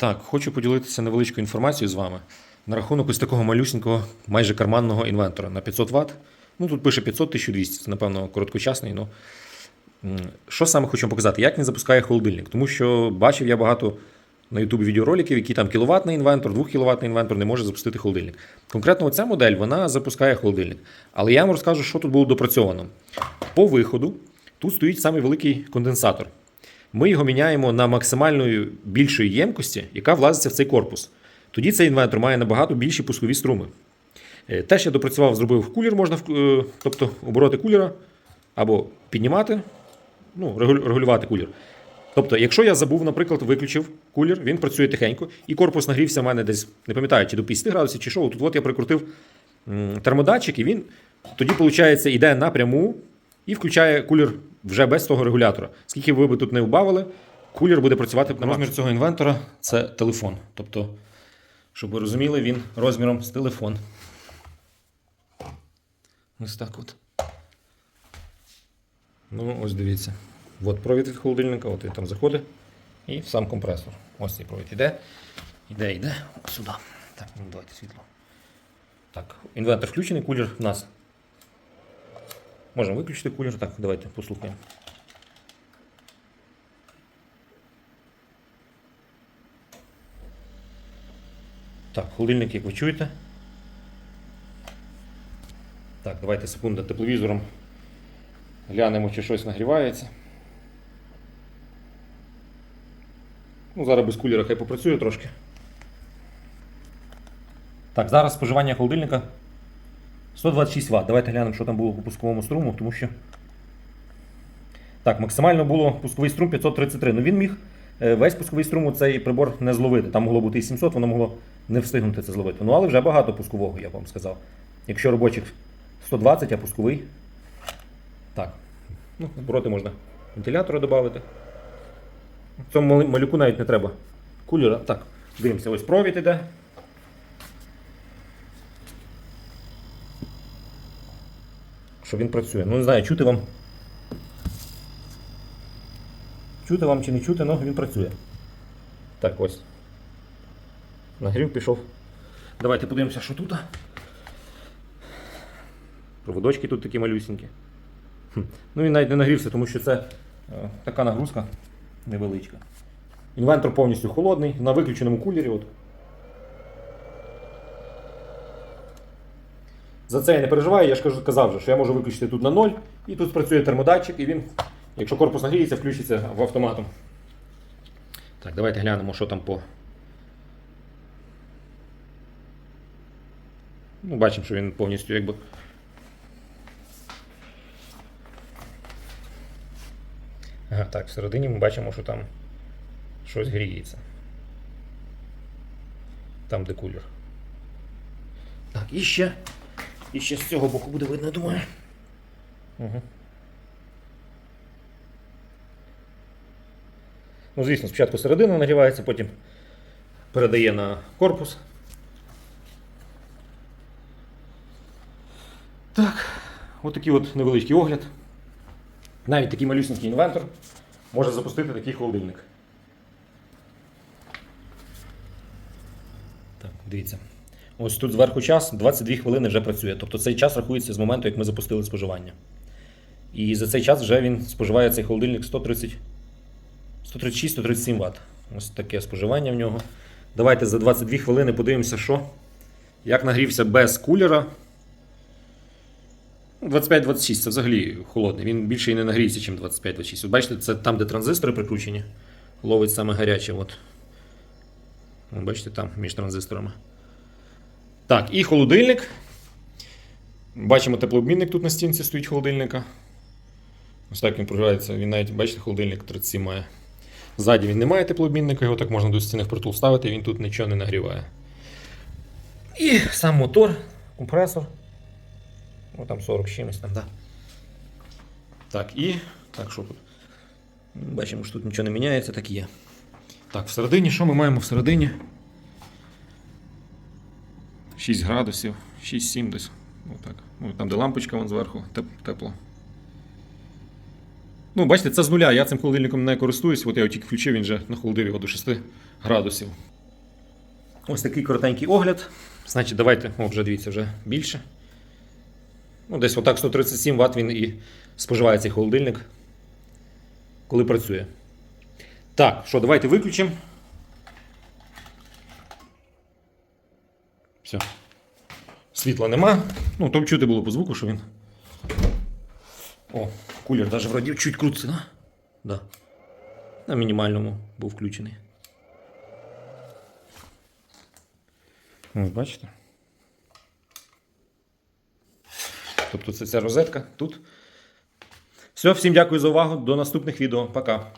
Так, хочу поділитися невеличкою інформацією з вами на рахунок ось такого малюсенького, майже карманного інвентора на 500 Вт. Ну тут пише 500 1200, це, напевно, короткочасний. Ну, що саме хочу показати? Як він запускає холодильник? Тому що бачив я багато на YouTube відеороликів, які там кіловатний інвентор, 2 кВт інвентор не може запустити холодильник. Конкретно оця модель вона запускає холодильник. Але я вам розкажу, що тут було допрацьовано. По виходу тут стоїть самий великий конденсатор. Ми його міняємо на максимальної більшої ємкості, яка влазиться в цей корпус. Тоді цей інвентор має набагато більші пускові струми. Е, Теж я допрацював, зробив кулер, можна е, тобто обороти кулера або піднімати, ну, регулювати кулер. Тобто, якщо я забув, наприклад, виключив кулер, він працює тихенько, і корпус нагрівся в мене десь, не пам'ятаю, чи до 50 градусів, чи що. Тут от я прикрутив термодатчик, і він тоді, виходить, йде напряму і включає кулер вже без того регулятора. Скільки ви би тут не вбавили, кулер буде працювати на розмір цього інвентора це телефон. Тобто, щоб ви розуміли, він розміром з телефон. Ось так от. Ну, ось дивіться. От провід від холодильника, от він там заходить. І сам компресор. Ось цей провід іде. Іде, йде. Сюди. Так, ну давайте світло. Так, інвентор включений, кулер в нас. Можемо виключити кулер. Так, давайте послухаємо. Так, холодильник, як ви чуєте. Так, давайте секунду тепловізором глянемо, чи щось нагрівається. Ну, зараз без кулера хай попрацює трошки. Так, зараз споживання холодильника 126 Вт. Давайте глянемо, що там було по пусковому струму, тому що. Так, максимально було пусковий струм 533. Ну він міг е, весь пусковий струм у цей прибор не зловити. Там могло бути і 700, воно могло не встигнути це зловити. Ну, але вже багато пускового, я б вам сказав. Якщо робочих 120, а пусковий. Так. Ну, обороти можна вентилятора додати. Цьому малюку навіть не треба. Кулера. Так, дивимося, ось провід іде. Що він працює. Ну, не знаю, чути вам. Чути вам чи не чути, але він працює. Так, ось. Нагрів пішов. Давайте подивимося, що тут. Проводочки тут такі малюсінькі. Хм. Ну він навіть не нагрівся, тому що це е, така нагрузка невеличка. Інвентор повністю холодний, на виключеному кулері. От. За це я не переживаю, я ж кажу, казав, вже, що я можу виключити тут на 0, і тут спрацює термодатчик, і він, якщо корпус нагріється, включиться в автоматом. Так, давайте глянемо, що там по. Ну, бачимо, що він повністю якби. Ага, так, всередині ми бачимо, що там щось гріється. Там, де кулер. Так, і ще. І ще з цього боку буде видно, думаю. Угу. Ну, звісно, спочатку середина нагрівається, потім передає на корпус. Так, отакий от невеличкий огляд. Навіть такий малюсенький інвентор може запустити такий холодильник. Так, дивіться. Ось тут зверху час 22 хвилини вже працює. Тобто цей час рахується з моменту, як ми запустили споживання. І за цей час вже він споживає цей холодильник 130, 136-137 Вт. Ось таке споживання в нього. Давайте за 22 хвилини подивимося, що. Як нагрівся без кулера. Ну, 25-26 це взагалі холодний. Він більше і не нагріється, ніж 25-26. От бачите, це там, де транзистори прикручені. Ловить саме гаряче. От Бачите, там між транзисторами. Так, і холодильник. Бачимо теплообмінник тут на стінці стоїть холодильника. Ось так він програється. Він навіть, бачите, холодильник 37 має. Ззаді він не має теплообмінника, його так можна до стіни впритул ставити, він тут нічого не нагріває. І сам мотор, компресор. Ну там 40 чимось там, да. Так, і. Так, що тут? Бачимо, що тут нічого не міняється, так і є. Так, всередині, що ми маємо всередині? 6 градусів, 6-7 десь. Отак. Ну, там, де лампочка вон зверху, тепло. Ну, бачите, це з нуля. Я цим холодильником не користуюсь. От я його тільки включив, він вже нахолодив його до 6 градусів. Ось такий коротенький огляд. Значить, давайте, о, вже дивіться, вже більше. Ну, десь отак 137 Вт він і споживає цей холодильник, коли працює. Так, що, давайте виключимо. Все. Світла нема. Ну, то чути було по звуку, що він. О, кулер навіть вроді чуть крутиться, да? Да. На мінімальному був включений. Ось бачите? Тобто це ця розетка тут. Все, всім дякую за увагу. До наступних відео. Пока.